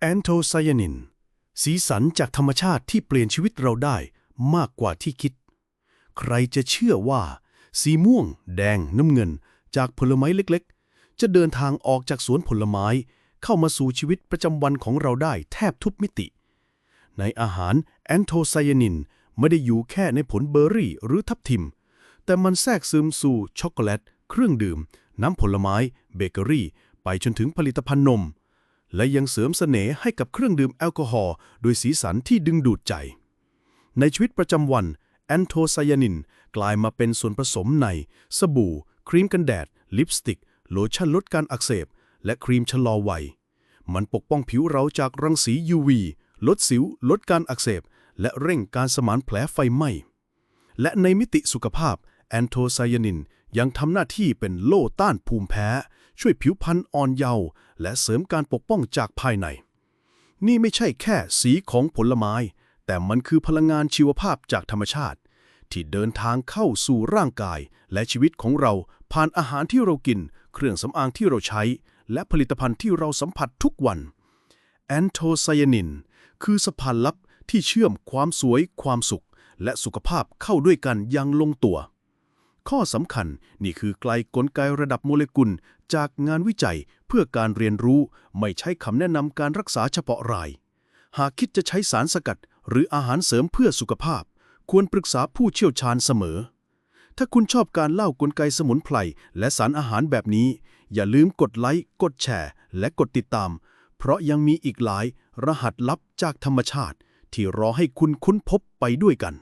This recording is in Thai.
แอนโทไซยานิน สีสันจากธรรมชาติที่เปลี่ยนชีวิตเราได้มากกว่าที่คิด ใครจะเชื่อว่า สีม่วง แดง น้ำเงิน จากผลไม้เล็กๆ จะเดินทางออกจากสวนผลไม้ เข้ามาสู่ชีวิตประจำวันของเราได้แทบทุกมิติ ในอาหารแอนโทไซยานินไม่ได้อยู่แค่ในผลเบอร์รี่หรือทับทิม แต่มันแทรกซึมสู่ช็อกโกแลต เครื่องดื่ม น้ำผลไม้ เบเกอรี่ ไปจนถึงผลิตภัณฑ์นม และยังเสริมเสน่ห์ให้กับเครื่องดื่มแอลกอฮอล์โดยสีสันที่ดึงดูดใจ ในชีวิตประจำวันแอนโทไซยานิน กลายมาเป็นส่วนผสมใน สบู่ ครีมกันแดด ลิปสติก โลชั่นลดการอักเสบ และครีมชะลอวัย มันปกป้องผิวเราจากรังสี UV ลดสิว ลดการอักเสบ และเร่งการสมานแผลไฟไหม้และในมิติสุขภาพ แอนโทไซยานินยังทำหน้าที่เป็นโล่ต้านภูมิแพ้ ช่วยผิวพรรณอ่อนเยาว์และเสริมการปกป้องจากภายใน นี่ไม่ใช่แค่สีของผลไม้ แต่มันคือพลังงานชีวภาพจากธรรมชาติ ที่เดินทางเข้าสู่ร่างกายและชีวิตของเราผ่านอาหารที่เรากิน เครื่องสำอางที่เราใช้ และผลิตภัณฑ์ที่เราสัมผัสทุกวันแอนโทไซยานินคือสะพานลับที่เชื่อมความสวยความสุข และสุขภาพเข้าด้วยกันอย่างลงตัว ข้อสำคัญนี่คือไกลกลไกระดับโมเลกุล จากงานวิจัยเพื่อการเรียนรู้ไม่ใช้คำแนะนำการรักษาเฉพาะราย หากคิดจะใช้สารสกัด หรืออาหารเสริมเพื่อสุขภาพ ควรปรึกษาผู้เชี่ยวชาญเสมอ ถ้าคุณชอบการเล่ากลไกสมุนไพรและสารอาหารแบบนี้ อย่าลืมกดไลค์กดแชร์ และกดติดตาม เพราะยังมีอีกหลายรหัสลับจากธรรมชาติ ที่รอให้คุณค้นพบไปด้วยกัน